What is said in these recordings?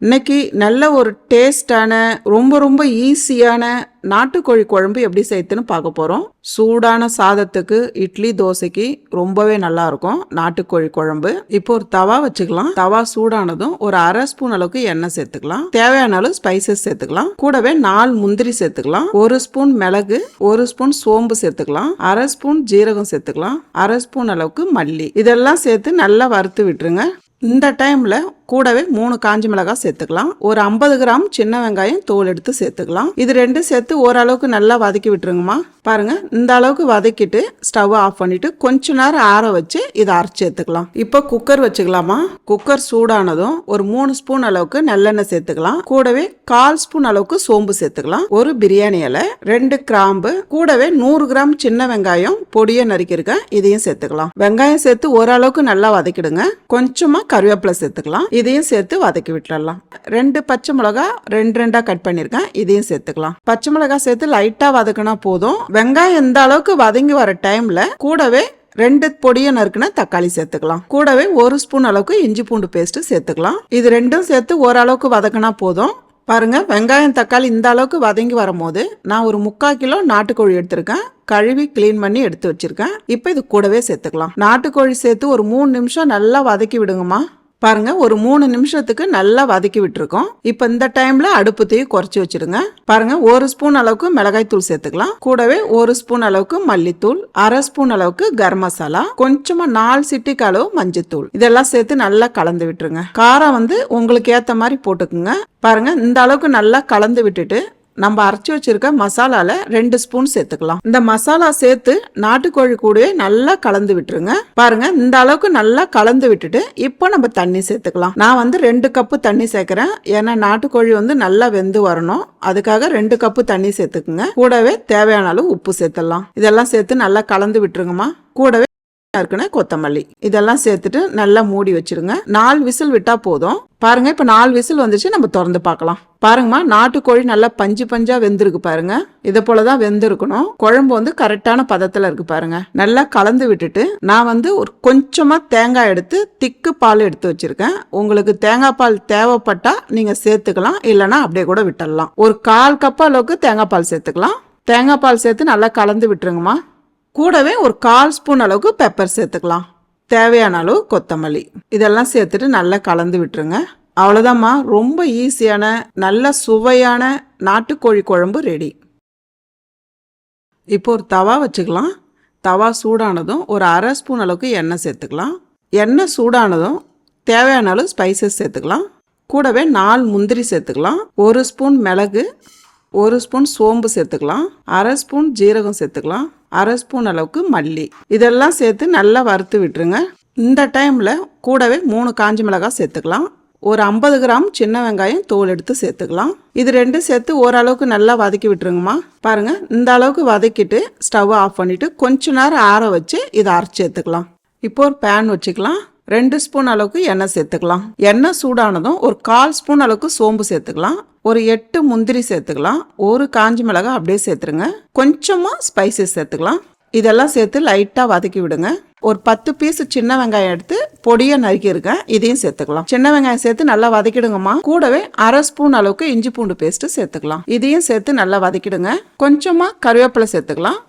இன்னைக்கு நல்ல ஒரு டேஸ்டான ரொம்ப ரொம்ப ஈஸியான நாட்டுக்கோழி குழம்பு எப்படி செய்யுதுன்னு பார்க்க போகிறோம் சூடான சாதத்துக்கு இட்லி தோசைக்கு ரொம்பவே நல்லா இருக்கும். நாட்டுக்கோழி குழம்பு. இப்போ ஒரு தவா வச்சுக்கலாம். தவா சூடானதும் ஒரு அரை ஸ்பூன் அளவுக்கு எண்ணெய் சேர்த்துக்கலாம். தேவையான அளவு ஸ்பைசஸ் சேர்த்துக்கலாம். கூடவே நாலு முந்திரி சேர்த்துக்கலாம். ஒரு ஸ்பூன் மிளகு ஒரு ஸ்பூன் சோம்பு சேர்த்துக்கலாம். அரை ஸ்பூன் ஜீரகம் சேர்த்துக்கலாம். அரை ஸ்பூன் அளவுக்கு மல்லி. இதெல்லாம் சேர்த்து நல்லா வறுத்து விட்டுருங்க. இந்த டைமில் கூடவே மூணு காஞ்சி மிளகாய் சேர்த்துக்கலாம். ஒரு ஐம்பது கிராம் சின்ன வெங்காயம் தோல் எடுத்து சேர்த்துக்கலாம். இது ரெண்டும் சேர்த்து ஓரளவுக்கு நல்லா வதக்கி விட்டுருங்கம்மா. பாருங்க இந்த அளவுக்கு வதக்கிட்டு ஸ்டவ் ஆஃப் பண்ணிட்டு கொஞ்ச நேரம் ஆற வச்சு இதை அரைச்சி சேர்த்துக்கலாம். இப்போ குக்கர் வச்சுக்கலாமா? குக்கர் சூடானதும் ஒரு மூணு ஸ்பூன் அளவுக்கு நல்லெண்ணெய் சேர்த்துக்கலாம். கூடவே கால் ஸ்பூன் அளவுக்கு சோம்பு சேர்த்துக்கலாம். ஒரு பிரியாணி இலை ரெண்டு கிராம்பு கூடவே நூறு கிராம் சின்ன வெங்காயம் பொடியை நறுக்கியிருக்கேன் இதையும் சேர்த்துக்கலாம். வெங்காயம் சேர்த்து ஓரளவுக்கு நல்லா வதக்கிடுங்க. கொஞ்சமா கருவேப்பிலை சேர்த்துக்கலாம். இதையும் சேர்த்து வதக்கி விட்டுடலாம் ரெண்டு பச்சை மிளகா ரெண்டு ரெண்டாக கட் பண்ணியிருக்கேன். இதையும் சேர்த்துக்கலாம். பச்சை மிளகாய் சேர்த்து லைட்டாக வதக்கினா போதும். வெங்காயம் இந்த அளவுக்கு வதங்கி வர டைமில் கூடவே ரெண்டு பொடியை நறுக்குன தக்காளி சேர்த்துக்கலாம். கூடவே ஒரு ஸ்பூன் அளவுக்கு இஞ்சி பூண்டு பேஸ்ட் சேர்த்துக்கலாம். இது ரெண்டும் சேர்த்து ஓரளவுக்கு வதக்கினா போதும். பாருங்க வெங்காயம் தக்காளி இந்த அளவுக்கு வதங்கி வரும்போது நான் ஒரு முக்கால் கிலோ நாட்டுக்கோழி எடுத்திருக்கேன். கழுவி க்ளீன் பண்ணி எடுத்து வச்சிருக்கேன். இப்போ இது கூடவே சேர்த்துக்கலாம். நாட்டுக்கோழி சேர்த்து ஒரு மூணு நிமிஷம் நல்லா வதக்கி விடுங்கம்மா. பாருங்க ஒரு மூணு நிமிஷத்துக்கு நல்லா வதக்கி விட்டுருக்கோம். இப்போ இந்த டைம்ல அடுப்பு தீ குறைச்சி வச்சிருங்க. பாருங்க ஒரு ஸ்பூன் அளவுக்கு மிளகாய் தூள் சேர்த்துக்கலாம். கூடவே ஒரு ஸ்பூன் அளவுக்கு மல்லித்தூள் அரை ஸ்பூன் அளவுக்கு கரம் மசாலா கொஞ்சமா நாலு சிட்டிக்கு அளவு மஞ்சத்தூள். இதெல்லாம் சேர்த்து நல்லா கலந்து விட்டுருங்க. காரம் வந்து உங்களுக்கு ஏத்த மாதிரி போட்டுக்குங்க. பாருங்க இந்த அளவுக்கு நல்லா கலந்து விட்டுட்டு நம்ம அரைச்சி வச்சிருக்க மசாலால ரெண்டு ஸ்பூன் சேர்த்துக்கலாம். இந்த மசாலா சேர்த்து நாட்டுக்கோழி கூடவே நல்லா கலந்து விட்டுருங்க. பாருங்க இந்த அளவுக்கு நல்லா கலந்து விட்டுட்டு இப்போ நம்ம தண்ணி சேர்த்துக்கலாம். நான் வந்து ரெண்டு கப்பு தண்ணி சேர்க்கிறேன். ஏன்னா நாட்டுக்கோழி வந்து நல்லா வெந்து வரணும். அதுக்காக ரெண்டு கப்பு தண்ணி சேர்த்துக்குங்க. கூடவே தேவையான அளவு உப்பு சேர்த்துடலாம். இதெல்லாம் சேர்த்து நல்லா கலந்து விட்டுருங்கம்மா. கூடவே இருக்குன்னு கொத்தமல்லி. இதெல்லாம் சேர்த்துட்டு நல்லா மூடி வச்சிருங்க. நாலு விசில் விட்டா போதும். பாருங்கள் இப்போ நாலு விசில் வந்துச்சு நம்ம திறந்து பார்க்கலாம். பாருங்கம்மா நாட்டுக்கோழி நல்லா பஞ்சு பஞ்சாக வெந்திருக்கு பாருங்க. இதை போலதான் வெந்திருக்கணும். குழம்பு வந்து கரெக்டான பதத்தில் இருக்கு பாருங்க. நல்லா கலந்து விட்டுட்டு நான் வந்து ஒரு கொஞ்சமாக தேங்காய் எடுத்து திக்கு பால் எடுத்து வச்சிருக்கேன். உங்களுக்கு தேங்காய் பால் தேவைப்பட்டா நீங்கள் சேர்த்துக்கலாம் இல்லைன்னா அப்படியே கூட விட்டுடலாம். ஒரு கால் கப் அளவுக்கு தேங்காய் பால் சேர்த்துக்கலாம். தேங்காய் பால் சேர்த்து நல்லா கலந்து விட்டுருங்கம்மா. கூடவே ஒரு கால் ஸ்பூன் அளவுக்கு பெப்பர் சேர்த்துக்கலாம். தேவையான அளவு கொத்தமல்லி. இதெல்லாம் சேர்த்துட்டு நல்லா கலந்து விட்டுருங்க. அவ்வளோதாம்மா ரொம்ப ஈஸியான நல்ல சுவையான நாட்டுக்கோழி குழம்பு ரெடி இப்போ ஒரு தவா வச்சுக்கலாம். தவா சூடானதும் ஒரு அரை ஸ்பூன் அளவுக்கு எண்ணெய் சேர்த்துக்கலாம். எண்ணெய் சூடானதும் தேவையான அளவு ஸ்பைசஸ் சேர்த்துக்கலாம். கூடவே நாலு முந்திரி சேர்த்துக்கலாம். ஒரு ஸ்பூன் மிளகு ஒரு ஸ்பூன் சோம்பு சேர்த்துக்கலாம். அரை ஸ்பூன் ஜீரகம் சேர்த்துக்கலாம். அரை ஸ்பூன் அளவுக்கு மல்லி. இதெல்லாம் சேர்த்து நல்லா வறுத்து விட்டுருங்க. இந்த டைமில் கூடவே மூணு காஞ்சி மிளகாய் சேர்த்துக்கலாம். ஒரு ஐம்பது கிராம் சின்ன வெங்காயம் தோல் எடுத்து சேர்த்துக்கலாம். இது ரெண்டும் சேர்த்து ஓரளவுக்கு நல்லா வதக்கி விட்டுருங்கம்மா. பாருங்க இந்த அளவுக்கு வதக்கிட்டு ஸ்டவ் ஆஃப் பண்ணிவிட்டு கொஞ்ச நேரம் ஆற வச்சு இதை அரைச்சி எடுத்துக்கலாம் இப்போ ஒரு பேன் வச்சுக்கலாம். ரெண்டு ஸ்பூன் அளவுக்கு எண்ணெய் சேர்த்துக்கலாம். எண்ணெய் சூடானதும் ஒரு கால் ஸ்பூன் அளவுக்கு சோம்பு சேர்த்துக்கலாம். ஒரு எட்டு முந்திரி சேர்த்துக்கலாம். ஒரு காஞ்சி மிளகாய் அப்படியே சேர்த்துருங்க. கொஞ்சமாக ஸ்பைசஸ் சேர்த்துக்கலாம். இதெல்லாம் சேர்த்து லைட்டாக வதக்கி விடுங்க. ஒரு பத்து பீஸ் சின்ன வெங்காயம் எடுத்து பொடியை நறுக்கியிருக்கேன் இதையும் சேர்த்துக்கலாம். சின்ன வெங்காயம் சேர்த்து நல்லா வதக்கிடுங்கம்மா. கூடவே அரை ஸ்பூன் அளவுக்கு இஞ்சி பூண்டு பேஸ்ட்டு சேர்த்துக்கலாம். இதையும் சேர்த்து நல்லா வதக்கிடுங்க. கொஞ்சமாக கருவேப்பிலை சேர்த்துக்கலாம்.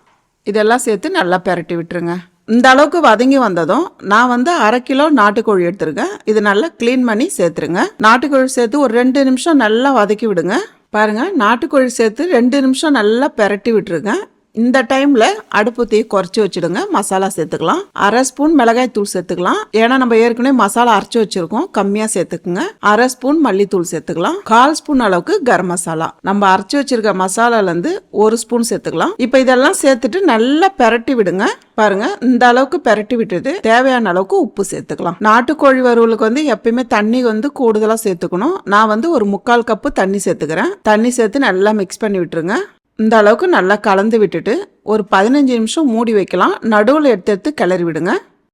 இதெல்லாம் சேர்த்து நல்லா பெரட்டி விட்டுருங்க. இந்த அளவுக்கு வதங்கி வந்ததும் நான் வந்து அரை கிலோ நாட்டுக்கோழி எடுத்திருக்கேன். இது நல்லா க்ளீன் பண்ணி சேர்த்துருங்க. நாட்டுக்கோழி சேர்த்து ஒரு ரெண்டு நிமிஷம் நல்லா வதக்கி விடுங்க. பாருங்கள் நாட்டுக்கோழி சேர்த்து ரெண்டு நிமிஷம் நல்லா பெரட்டி விட்டுருங்க இந்த டைம்ல அடுப்பு தீ குறைச்சி வச்சிடுங்க. மசாலா சேர்த்துக்கலாம். அரை ஸ்பூன் மிளகாய் தூள் சேர்த்துக்கலாம். ஏன்னா நம்ம ஏற்கனவே மசாலா அரைச்சி வச்சிருக்கோம். கம்மியா சேர்த்துக்குங்க. அரை ஸ்பூன் மல்லித்தூள் சேர்த்துக்கலாம். கால் ஸ்பூன் அளவுக்கு கரம் மசாலா. நம்ம அரைச்சி வச்சிருக்க மசாலால இருந்து ஒரு ஸ்பூன் சேர்த்துக்கலாம். இப்போ இதெல்லாம் சேர்த்துட்டு நல்லா பெரட்டி விடுங்க. பாருங்க இந்த அளவுக்கு பெரட்டி விட்டுட்டு தேவையான அளவுக்கு உப்பு சேர்த்துக்கலாம். நாட்டுக்கோழி வறுவலுக்கு வந்து எப்பயுமே தண்ணி வந்து கூடுதலா சேர்த்துக்கணும். நான் வந்து ஒரு முக்கால் கப்பு தண்ணி சேர்த்துக்கிறேன். தண்ணி சேர்த்து நல்லா மிக்ஸ் பண்ணி விட்டுருங்க. இந்த அளவுக்கு நல்லா கலந்து விட்டுட்டு ஒரு பதினஞ்சு நிமிஷம் மூடி வைக்கலாம். நடுவில் எடுத்து எடுத்து கிளறி விடுங்க.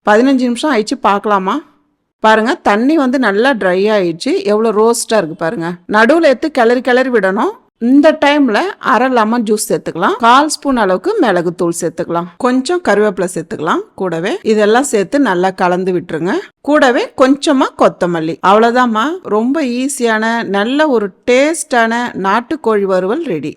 பதினஞ்சு நிமிஷம் ஆயிடுச்சு பார்க்கலாமா? பாருங்கள் தண்ணி வந்து நல்லா ட்ரை ஆயிடுச்சு. எவ்வளோ ரோஸ்ட்டாக இருக்குது பாருங்கள் நடுவில் எடுத்து கிளறி கிளறி விடணும். இந்த டைமில் அரை லெமன் ஜூஸ் சேர்த்துக்கலாம். கால் ஸ்பூன் அளவுக்கு மிளகு தூள் சேர்த்துக்கலாம். கொஞ்சம் கருவேப்பிலை சேர்த்துக்கலாம். கூடவே இதெல்லாம் சேர்த்து நல்லா கலந்து விட்டுருங்க. கூடவே கொஞ்சமாக கொத்தமல்லி. அவ்வளோதாம்மா ரொம்ப ஈஸியான நல்ல ஒரு டேஸ்டான நாட்டுக்கோழி வறுவல் ரெடி